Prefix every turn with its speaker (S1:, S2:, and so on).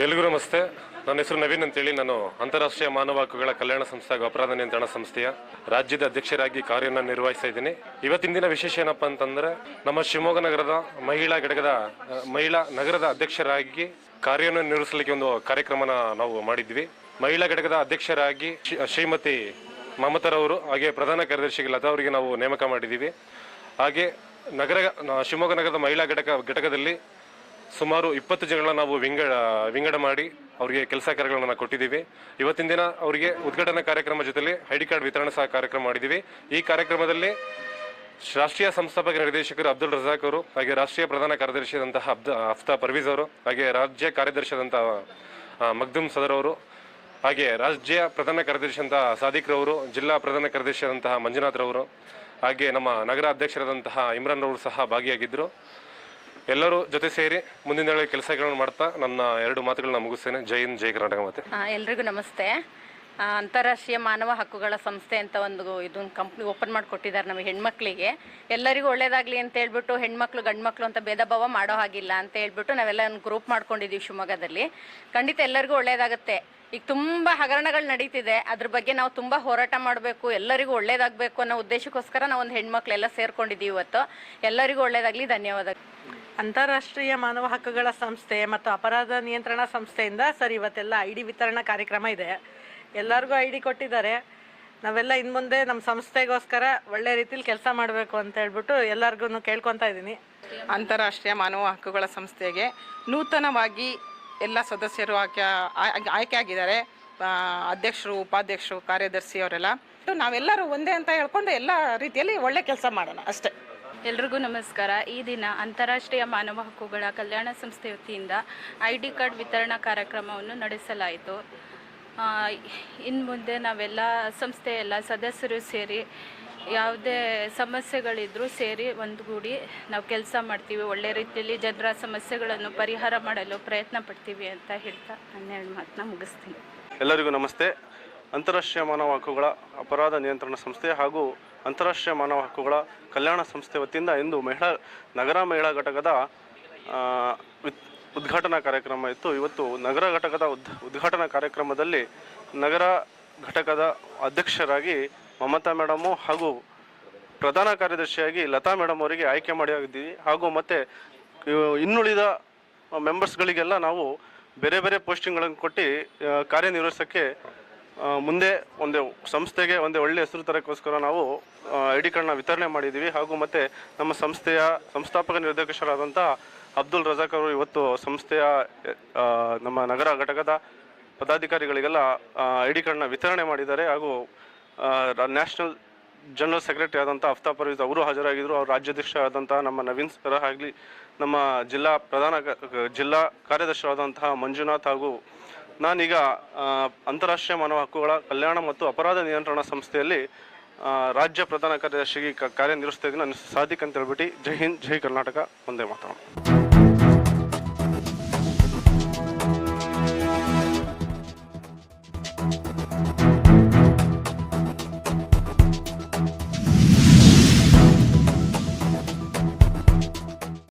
S1: ಎಲ್ರಿಗೂ ನಮಸ್ತೆ. ನನ್ನ ಹೆಸರು ನವೀನ್ ಅಂತೇಳಿ. ನಾನು ಅಂತಾರಾಷ್ಟ್ರೀಯ ಮಾನವ ಹಕ್ಕುಗಳ ಕಲ್ಯಾಣ ಸಂಸ್ಥೆ ಹಾಗೂ ಅಪರಾಧ ನಿಯಂತ್ರಣ ಸಂಸ್ಥೆಯ ರಾಜ್ಯದ ಅಧ್ಯಕ್ಷರಾಗಿ ಕಾರ್ಯವನ್ನು ನಿರ್ವಹಿಸ್ತಾ ಇದ್ದೀನಿ. ಇವತ್ತಿನ ದಿನ ವಿಶೇಷ ಏನಪ್ಪ ಅಂತಂದ್ರೆ, ನಮ್ಮ ಶಿವಮೊಗ್ಗ ನಗರದ ಮಹಿಳಾ ಘಟಕದ ಮಹಿಳಾ ನಗರದ ಅಧ್ಯಕ್ಷರಾಗಿ ಕಾರ್ಯವನ್ನು ನಿರ್ವಹಿಸಲಿಕ್ಕೆ ಒಂದು ಕಾರ್ಯಕ್ರಮನ ನಾವು ಮಾಡಿದ್ವಿ. ಮಹಿಳಾ ಘಟಕದ ಅಧ್ಯಕ್ಷರಾಗಿ ಶ್ರೀ- ಶ್ರೀಮತಿ ಮಮತಾರವರು ಹಾಗೆ ಪ್ರಧಾನ ಕಾರ್ಯದರ್ಶಿ ಲತಾ ಅವರಿಗೆ ನಾವು ನೇಮಕ ಮಾಡಿದ್ದೀವಿ. ಹಾಗೆ ನಗರ ಶಿವಮೊಗ್ಗ ನಗರದ ಮಹಿಳಾ ಘಟಕ, ಘಟಕದಲ್ಲಿ ಸುಮಾರು ಇಪ್ಪತ್ತು ಜನಗಳನ್ನ ನಾವು ವಿಂಗಡ ವಿಂಗಡ ಮಾಡಿ ಅವರಿಗೆ ಕೆಲಸ ಕಾರ್ಯಗಳನ್ನು ಕೊಟ್ಟಿದ್ದೀವಿ. ಇವತ್ತಿನ ದಿನ ಅವರಿಗೆ ಉದ್ಘಾಟನಾ ಕಾರ್ಯಕ್ರಮ ಜೊತೆಯಲ್ಲಿ ಐಡಿ ಕಾರ್ಡ್ ವಿತರಣೆ ಸಹ ಕಾರ್ಯಕ್ರಮ ಮಾಡಿದ್ದೀವಿ. ಈ ಕಾರ್ಯಕ್ರಮದಲ್ಲಿ ರಾಷ್ಟ್ರೀಯ ಸಂಸ್ಥಾಪಕ ನಿರ್ದೇಶಕರು ಅಬ್ದುಲ್ ರಜಾಕ್ ಅವರು ಹಾಗೆ ರಾಷ್ಟ್ರೀಯ ಪ್ರಧಾನ ಕಾರ್ಯದರ್ಶಿಯಾದಂತಹ ಅಬ್ದ ಅಫ್ತಾ ಪರ್ವೀಜ್ ಅವರು ಹಾಗೆ ರಾಜ್ಯ ಕಾರ್ಯದರ್ಶಿಯಾದಂತಹ ಆ, ಮಗ್ದುಮ್ ಸದರ್ ಅವರು ಹಾಗೆ ರಾಜ್ಯ ಪ್ರಧಾನ ಕಾರ್ಯದರ್ಶಿಯಂತಹ ಸಾದಿಕ್ ರವರು ಜಿಲ್ಲಾ ಪ್ರಧಾನ ಕಾರ್ಯದರ್ಶಿಯಾದಂತಹ ಮಂಜುನಾಥ್ ರವರು ಹಾಗೆ ನಮ್ಮ ನಗರ ಅಧ್ಯಕ್ಷರಾದಂತಹ ಇಮ್ರಾನ್ ರವರು ಸಹ ಭಾಗಿಯಾಗಿದ್ದರು ಎಲ್ಲರೂ ಜೊತೆ ಸೇರಿ ಮುಂದಿನ ಹೇಳಿ ಕೆಲಸಗಳನ್ನು ಮಾಡ್ತಾ ನನ್ನ ಎರಡು ಮಾತುಗಳನ್ನ ಮುಗಿಸ್ತೇನೆ. ಜೈ ಹಿಂದ್, ಜೈ ಕರ್ನಾಟಕ ಮತ್ತೆ
S2: ಎಲ್ರಿಗೂ ನಮಸ್ತೆ. ಅಂತಾರಾಷ್ಟ್ರೀಯ ಮಾನವ ಹಕ್ಕುಗಳ ಸಂಸ್ಥೆ ಅಂತ ಒಂದು ಇದೊಂದು ಕಂಪ್ನಿ ಓಪನ್ ಮಾಡಿಕೊಟ್ಟಿದ್ದಾರೆ ನಮಗೆ ಹೆಣ್ಮಕ್ಳಿಗೆ. ಎಲ್ಲರಿಗೂ ಒಳ್ಳೇದಾಗಲಿ ಅಂತ ಹೇಳ್ಬಿಟ್ಟು ಹೆಣ್ಮಕ್ಳು, ಗಂಡ್ಮಕ್ಳು ಅಂತ ಭೇದ ಭಾವ ಮಾಡೋ ಹಾಗಿಲ್ಲ ಅಂತ ಹೇಳ್ಬಿಟ್ಟು ನಾವೆಲ್ಲ ಒಂದು ಗ್ರೂಪ್ ಮಾಡ್ಕೊಂಡಿದ್ದೀವಿ ಶಿವಮೊಗ್ಗದಲ್ಲಿ. ಖಂಡಿತ ಎಲ್ಲರಿಗೂ ಒಳ್ಳೇದಾಗುತ್ತೆ. ಈಗ ತುಂಬ ಹಗರಣಗಳು ನಡೀತಿದೆ. ಅದ್ರ ಬಗ್ಗೆ ನಾವು ತುಂಬ ಹೋರಾಟ ಮಾಡಬೇಕು. ಎಲ್ಲರಿಗೂ ಒಳ್ಳೇದಾಗಬೇಕು ಅನ್ನೋ ಉದ್ದೇಶಕ್ಕೋಸ್ಕರ ನಾವು ಒಂದು ಹೆಣ್ಮಕ್ಳೆಲ್ಲ ಸೇರ್ಕೊಂಡಿದ್ದೀವಿ ಇವತ್ತು. ಎಲ್ಲರಿಗೂ ಒಳ್ಳೇದಾಗಲಿ ಧನ್ಯವಾದ
S3: ಅಂತಾರಾಷ್ಟ್ರೀಯ ಮಾನವ ಹಕ್ಕುಗಳ ಸಂಸ್ಥೆ ಮತ್ತು ಅಪರಾಧ ನಿಯಂತ್ರಣ ಸಂಸ್ಥೆಯಿಂದ ಸರ್, ಇವತ್ತೆಲ್ಲ ಐ ಡಿ ವಿತರಣಾ ಕಾರ್ಯಕ್ರಮ ಇದೆ. ಎಲ್ಲರಿಗೂ ಐ ಡಿ ಕೊಟ್ಟಿದ್ದಾರೆ. ನಾವೆಲ್ಲ ಇನ್ನು ಮುಂದೆ ನಮ್ಮ ಸಂಸ್ಥೆಗೋಸ್ಕರ ಒಳ್ಳೆ ರೀತಿಲಿ ಕೆಲಸ ಮಾಡಬೇಕು ಅಂತ ಹೇಳ್ಬಿಟ್ಟು ಎಲ್ಲರಿಗೂ ಕೇಳ್ಕೊತಾ ಇದ್ದೀನಿ.
S4: ಅಂತಾರಾಷ್ಟ್ರೀಯ ಮಾನವ ಹಕ್ಕುಗಳ ಸಂಸ್ಥೆಗೆ ನೂತನವಾಗಿ ಎಲ್ಲ ಸದಸ್ಯರು ಆಯ್ಕೆ ಆಯ್- ಆಯ್ಕೆ ಆಗಿದ್ದಾರೆ ಅಧ್ಯಕ್ಷರು, ಉಪಾಧ್ಯಕ್ಷರು ಕಾರ್ಯದರ್ಶಿ ಅವರೆಲ್ಲ ನಾವೆಲ್ಲರೂ ಒಂದೇ ಅಂತ ಹೇಳ್ಕೊಂಡು ಎಲ್ಲ ರೀತಿಯಲ್ಲಿ ಒಳ್ಳೆ ಕೆಲಸ ಮಾಡೋಣ ಅಷ್ಟೇ.
S5: ಎಲ್ರಿಗೂ ನಮಸ್ಕಾರ. ಈ ದಿನ ಅಂತಾರಾಷ್ಟ್ರೀಯ ಮಾನವ ಹಕ್ಕುಗಳ ಕಲ್ಯಾಣ ಸಂಸ್ಥೆ ವತಿಯಿಂದ ಐ ಡಿ ಕಾರ್ಡ್ ವಿತರಣಾ ಕಾರ್ಯಕ್ರಮವನ್ನು ನಡೆಸಲಾಯಿತು. ಇನ್ನು ಮುಂದೆ ನಾವೆಲ್ಲ ಸಂಸ್ಥೆಯೆಲ್ಲ ಸದಸ್ಯರು ಸೇರಿ ಯಾವುದೇ ಸಮಸ್ಯೆಗಳಿದ್ರೂ ಸೇರಿ ಒಂದುಗೂಡಿ ನಾವು ಕೆಲಸ ಮಾಡ್ತೀವಿ. ಒಳ್ಳೆ ರೀತಿಯಲ್ಲಿ ಜನರ ಸಮಸ್ಯೆಗಳನ್ನು ಪರಿಹಾರ ಮಾಡಲು ಪ್ರಯತ್ನ ಪಡ್ತೀವಿ ಅಂತ ಹೇಳ್ತಾ ಹನ್ನೆರಡು ಮಾತನ್ನ ಮುಗಿಸ್ತೀನಿ.
S6: ಎಲ್ಲರಿಗೂ ನಮಸ್ತೆ. ಅಂತಾರಾಷ್ಟ್ರೀಯ ಮಾನವ ಹಕ್ಕುಗಳ ಅಪರಾಧ ನಿಯಂತ್ರಣ ಸಂಸ್ಥೆ ಹಾಗೂ ಅಂತಾರಾಷ್ಟ್ರೀಯ ಮಾನವ ಹಕ್ಕುಗಳ ಕಲ್ಯಾಣ ಸಂಸ್ಥೆ ವತಿಯಿಂದ ಇಂದು ಮಹಿಳಾ, ನಗರ ಮಹಿಳಾ ಘಟಕದ ಉದ್ಘಾಟನಾ ಕಾರ್ಯಕ್ರಮ ಇತ್ತು. ಇವತ್ತು ನಗರ ಘಟಕದ ಉದ್ ಉದ್ಘಾಟನಾ ಕಾರ್ಯಕ್ರಮದಲ್ಲಿ ನಗರ ಘಟಕದ ಅಧ್ಯಕ್ಷರಾಗಿ ಮಮತಾ ಮೇಡಮು ಹಾಗೂ ಪ್ರಧಾನ ಕಾರ್ಯದರ್ಶಿಯಾಗಿ ಲತಾ ಮೇಡಮ್ ಅವರಿಗೆ ಆಯ್ಕೆ ಮಾಡಿದ್ದೀವಿ ಹಾಗೂ ಮತ್ತು ಇನ್ನುಳಿದ ಮೆಂಬರ್ಸ್ಗಳಿಗೆಲ್ಲ ನಾವು ಬೇರೆ ಬೇರೆ ಪೋಸ್ಟಿಂಗ್ಗಳನ್ನು ಕೊಟ್ಟು ಕಾರ್ಯನಿರ್ವಹಿಸೋಕ್ಕೆ ಮುಂದೆ ಒಂದು ಸಂಸ್ಥೆಗೆ ಒಂದು ಒಳ್ಳೆ ಹೆಸರು ತರೋಕ್ಕೋಸ್ಕರ ನಾವು ಐ ಕಾರ್ಡ್ನ ವಿತರಣೆ ಮಾಡಿದ್ದೀವಿ. ಹಾಗೂ ಮತ್ತು ನಮ್ಮ ಸಂಸ್ಥೆಯ ಸಂಸ್ಥಾಪಕ ನಿರ್ದೇಶಕರಾದಂಥ ಅಬ್ದುಲ್ ರಜಾಕ್ ಅವರು ಇವತ್ತು ಸಂಸ್ಥೆಯ ನಮ್ಮ ನಗರ ಘಟಕದ ಪದಾಧಿಕಾರಿಗಳಿಗೆಲ್ಲ ಐ ಡಿ ಕಾರ್ಡ್ನ ವಿತರಣೆ ಮಾಡಿದ್ದಾರೆ. ಹಾಗೂ ನ್ಯಾಷನಲ್ ಜನರಲ್ ಸೆಕ್ರೆಟರಿ ಆದಂಥ ಅಫ್ತಾ ಪರ್ವೀಸ್ ಅವರು ಹಾಜರಾಗಿದ್ದರು ಅವ್ರ ರಾಜ್ಯಾಧ್ಯಕ್ಷ ನಮ್ಮ ನವೀನ್ ಸರ್ ಆಗಲಿ, ನಮ್ಮ ಜಿಲ್ಲಾ ಪ್ರಧಾನ ಜಿಲ್ಲಾ ಕಾರ್ಯದರ್ಶಿಯಾದಂತಹ ಮಂಜುನಾಥ್ ಹಾಗೂ ನಾನೀಗ ಅಂತಾರಾಷ್ಟ್ರೀಯ ಮಾನವ ಹಕ್ಕುಗಳ ಕಲ್ಯಾಣ ಮತ್ತು ಅಪರಾಧ ನಿಯಂತ್ರಣ ಸಂಸ್ಥೆಯಲ್ಲಿ ರಾಜ್ಯ ಪ್ರಧಾನ ಕಾರ್ಯದರ್ಶಿಗೆ ಕಾರ್ಯನಿರ್ವಹಿಸ್ತಾ ಇದ್ದೀನಿ. ನಾನು ಸಾಧಿಕ್ ಅಂತ ಹೇಳ್ಬಿಟ್ಟು ಜೈ ಹಿಂದ್, ಜೈ ಕರ್ನಾಟಕ. ಒಂದೇ ಮಾತಾಡೋಣ